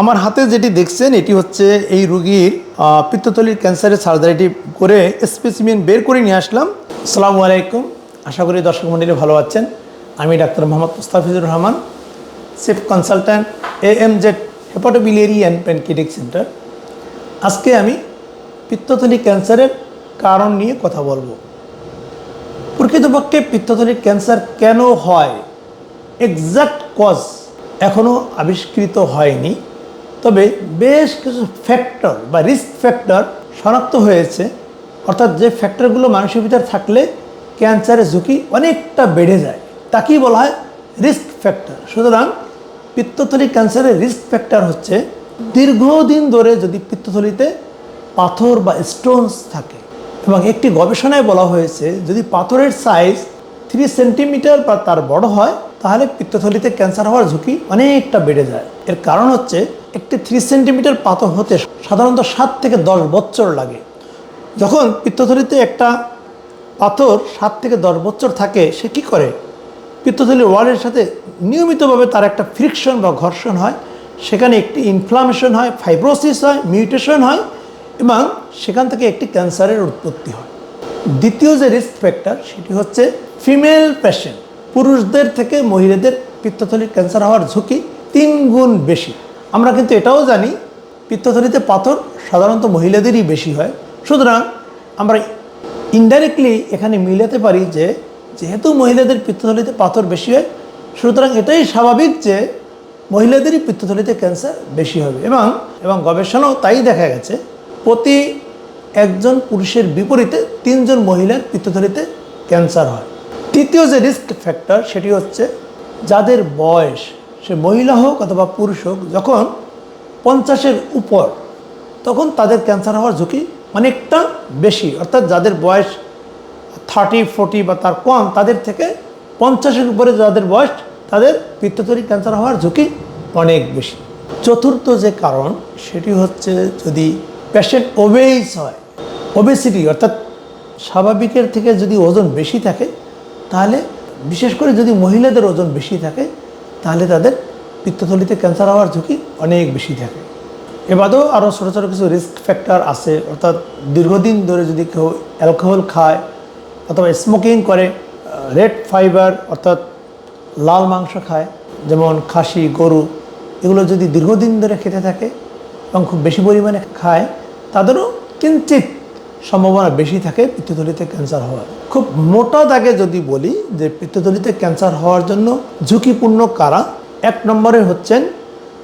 আমার হাতে যেটি দেখছেন এটি হচ্ছে এই রুগীর আহ, পিত্তথলির ক্যান্সারের সার্জারিটি করে স্পেসিমেন বের করে নিয়ে আসলাম। আসসালামু আলাইকুম। আশা করি দর্শক মন্ডলী ভালো আছেন। আমি doctor Mohammad Mustafizur Rahman chief consultant A M Z hepatobiliary and pancreatic centre আজকে আমি পিত্তথলি ক্যান্সারের কারণ নিয়ে কথা বলব। প্রকৃতপক্ষে পিত্তথলির ক্যান্সার কেন হয়? এক্সাক্ট কজ এখনও আবিষ্কৃত হয়নি। তবে বেশ কিছু ফ্যাক্টর বা রিস্ক ফ্যাক্টর শনাক্ত হয়েছে। অর্থাৎ যে ফ্যাক্টরগুলো মানুষের ভিতরে থাকলে ক্যান্সারের ঝুঁকি অনেকটা বেড়ে যায়। তাকেই বলা হয় রিস্ক ফ্যাক্টর সুতরাং পিত্তথলি ক্যান্সারের রিস্ক ফ্যাক্টর হচ্ছে দীর্ঘদিন ধরে যদি পিত্তথলিতে পাথর বা স্টোনস থাকে। এবং একটি গবেষণায় বলা হয়েছে যদি পাথরের সাইজ থ্রি সেন্টিমিটার বা তার বড় হয় তাহলে পিত্তথলিতে ক্যান্সার হওয়ার ঝুঁকি অনেকটা বেড়ে যায়। এর কারণ হচ্ছে একটি থ্রি সেন্টিমিটার পাথর হতে সাধারণত সাত থেকে দশ বছর লাগে। যখন পিত্তথলিতে একটা পাথর সাত থেকে দশ বছর থাকে, সে কি করে? পিত্তথলির ওয়ালের সাথে নিয়মিতভাবে তার একটা ফ্রিকশন বা ঘর্ষণ হয়, সেখানে একটি ইনফ্লামেশন হয় ফাইব্রোসিস হয় মিউটেশন হয় এবং সেখান থেকে একটি ক্যান্সারের উৎপত্তি হয়। দ্বিতীয় যে রিস্ক ফ্যাক্টর সেটি হচ্ছে ফিমেল পেশেন্ট পুরুষদের থেকে মহিলাদের পিত্তথলির ক্যান্সার হওয়ার ঝুঁকি তিন গুণ বেশি। আমরা কিন্তু এটাও জানি, পিত্তথলিতে পাথর সাধারণত মহিলাদেরই বেশি হয়। সুতরাং আমরা ইনডাইরেক্টলি এখানে মিলাতে পারি যে, যেহেতু মহিলাদের পিত্তথলিতে পাথর বেশি হয়, সুতরাং এটাই স্বাভাবিক যে মহিলাদেরই পিত্তথলিতে ক্যান্সার বেশি হবে। এবং এবং গবেষণাও তাই দেখা গেছে, প্রতি একজন পুরুষের বিপরীতে তিনজন মহিলার পিত্তথলিতে ক্যান্সার হয়। তৃতীয় যে রিস্ক ফ্যাক্টর সেটি হচ্ছে যাদের বয়স, সে মহিলা হোক অথবা পুরুষ হোক, যখন পঞ্চাশের উপর, তখন তাদের ক্যান্সার হওয়ার ঝুঁকি অনেকটা বেশি। অর্থাৎ যাদের বয়স থার্টি ফোর্টি বা তার কম, তাদের থেকে পঞ্চাশের উপরে যাদের বয়স, তাদের পিত্তথলি ক্যান্সার হওয়ার ঝুঁকি অনেক বেশি। চতুর্থ যে কারণ, সেটি হচ্ছে যদি পেশেন্ট ওবেইস হয় ওবেসিটি অর্থাৎ স্বাভাবিকের থেকে যদি ওজন বেশি থাকে তাহলে বিশেষ করে যদি মহিলাদের ওজন বেশি থাকে, তাহলে তাদের পিত্তথলিতে ক্যান্সার হওয়ার ঝুঁকি অনেক বেশি থাকে। এবাদেও আরও ছোটো ছোটো কিছু রিস্ক ফ্যাক্টর আছে, অর্থাৎ দীর্ঘদিন ধরে যদি কেউ অ্যালকোহল খায় অথবা স্মোকিং করে রেড ফাইবার অর্থাৎ লাল মাংস খায়, যেমন খাসি, গরু, এগুলো যদি দীর্ঘদিন ধরে খেতে থাকে এবং খুব বেশি পরিমাণে খায়, তাদেরও কিঞ্চিত সম্ভাবনা বেশি থাকে পিত্তথলিতে ক্যান্সার হওয়ার। খুব মোটা দাগে যদি বলি যে পিত্তথলিতে ক্যান্সার হওয়ার জন্য ঝুঁকিপূর্ণ কারা, এক নম্বরে হচ্ছেন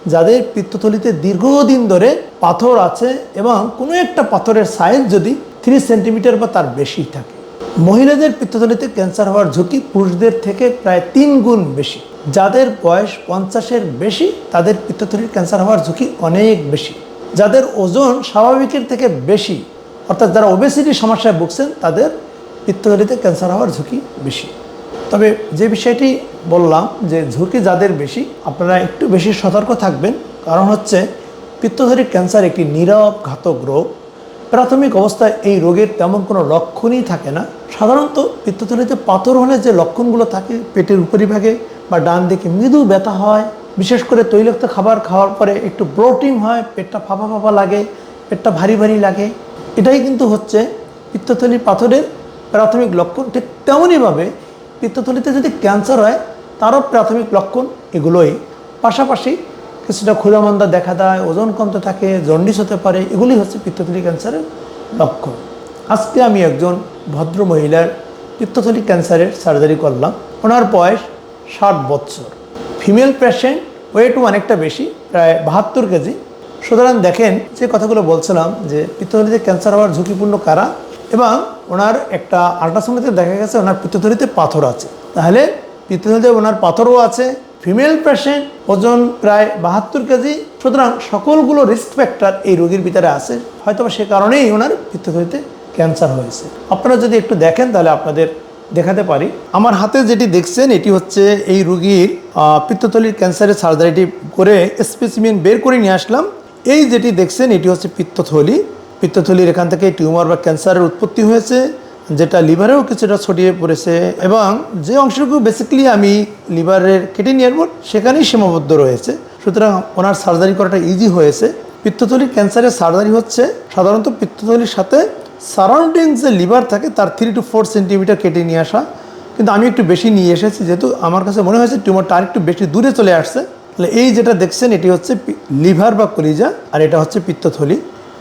যাদের পিত্তথলিতে দীর্ঘদিন ধরে পাথর আছে এবং কোনো একটা পাথরের সাইজ যদি থ্রি সেন্টিমিটার বা তার বেশি থাকে। মহিলাদের পিত্তথলিতে ক্যান্সার হওয়ার ঝুঁকি পুরুষদের থেকে প্রায় তিন গুণ বেশি। যাদের বয়স পঞ্চাশের বেশি, তাদের পিত্তথলির ক্যান্সার হওয়ার ঝুঁকি অনেক বেশি। যাদের ওজন স্বাভাবিকের থেকে বেশি অর্থাৎ যারা ওবেসিটি সমস্যায় ভুগছেন, তাদের পিত্তথলিতে ক্যান্সার হওয়ার ঝুঁকি বেশি। তবে যে বিষয়টি বললাম যে ঝুঁকি যাদের বেশি, আপনারা একটু বেশি সতর্ক থাকবেন। কারণ হচ্ছে পিত্তথলির ক্যান্সার একটি নীরব ঘাতক রোগ। প্রাথমিক অবস্থায় এই রোগের তেমন কোনো লক্ষণই থাকে না। সাধারণত পিত্তথলিতে পাথর হলে যে লক্ষণগুলো থাকে, পেটের উপরিভাগে বা ডান দিকে মৃদু ব্যথা হয়, বিশেষ করে তৈলাক্ত খাবার খাওয়ার পরে একটু ব্লোটিং হয়, পেটটা ফাঁপা ফাঁপা লাগে, পেটটা ভারী ভারী লাগে এটাই কিন্তু হচ্ছে পিত্তথলি পাথরের প্রাথমিক লক্ষণ। ঠিক তেমনইভাবে পিত্তথলিতে যদি ক্যান্সার হয়, তারও প্রাথমিক লক্ষণ এগুলোই। পাশাপাশি কিছুটা ক্ষুধামন্দা দেখা দেয়, ওজন কমতে থাকে, জন্ডিস হতে পারে, এগুলি হচ্ছে পিত্তথলি ক্যান্সারের লক্ষণ। আজকে আমি একজন ভদ্র মহিলার পিত্তথলি ক্যান্সারের সার্জারি করলাম। ওনার বয়স ষাট বৎসর। ফিমেল পেশেন্ট ওয়েটও অনেকটা বেশি, প্রায় বাহাত্তর কেজি। সুতরাং দেখেন যে কথাগুলো বলছিলাম যে পিত্তথলিতে ক্যান্সার হওয়ার ঝুঁকিপূর্ণ কারা? এবং ওনার একটা আল্ট্রাসাউন্ডে দেখা গেছে ওনার পিত্তথলিতে পাথর আছে। তাহলে পিত্তথলিতে ওনার পাথরও আছে ফিমেল পেশেন্ট ওজন প্রায় বাহাত্তর কেজি। সুতরাং সকলগুলো রিস্ক ফ্যাক্টর এই রোগীর ভিতরে আছে। হয়তো সে কারণেই ওনার পিত্তথলিতে ক্যান্সার হয়েছে। আপনারা যদি একটু দেখেন তাহলে আপনাদের দেখাতে পারি। আমার হাতে যেটি দেখছেন, এটি হচ্ছে এই রুগীর পিত্তথলির ক্যান্সারের সার্জারিটি করে স্পেসিমেন বের করে নিয়ে আসলাম। এই যেটি দেখছেন, এটি হচ্ছে পিত্তথলি। পিত্তথলির এখান থেকে টিউমার বা ক্যান্সারের উৎপত্তি হয়েছে, যেটা লিভারেও কিছুটা ছড়িয়ে পড়েছে এবং যে অংশটুকু বেসিক্যালি আমি লিভারের কেটে নিয়ে আসব, সেখানেই সীমাবদ্ধ রয়েছে। সুতরাং ওনার সার্জারি করাটা ইজি হয়েছে। পিত্তথলির ক্যান্সারের সার্জারি হচ্ছে, সাধারণত পিত্তথলির সাথে সারাউন্ডিং যে লিভার থাকে, তার থ্রি টু ফোর সেন্টিমিটার কেটে নিয়ে আসা। কিন্তু আমি একটু বেশি নিয়ে এসেছি, যেহেতু আমার কাছে মনে হয়েছে টিউমারটা আরেকটু বেশি দূরে চলে আসছে। তাহলে এই যেটা দেখছেন, এটি হচ্ছে লিভার বা কলিজা, আর এটা হচ্ছে পিত্তথলি।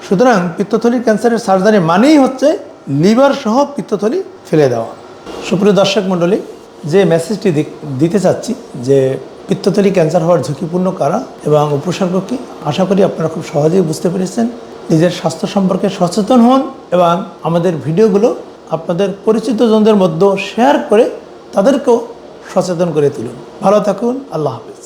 সুতরাং পিত্তথলির ক্যান্সারের সার্জারি মানেই হচ্ছে লিভার সহ পিত্তথলি ফেলে দেওয়া। সুপ্রিয় দর্শক মণ্ডলী, যে মেসেজটি দিতে চাচ্ছি, যে পিত্তথলি ক্যান্সার হওয়ার ঝুঁকিপূর্ণ কারা এবং উপসর্গ কী, আশা করি আপনারা খুব সহজেই বুঝতে পেরেছেন। নিজের স্বাস্থ্য সম্পর্কে সচেতন হন এবং আমাদের ভিডিওগুলো আপনাদের পরিচিত জনদের মধ্যে শেয়ার করে তাদেরকেও সচেতন করে তুলুন। ভালো থাকুন, আল্লাহ হাফিজ।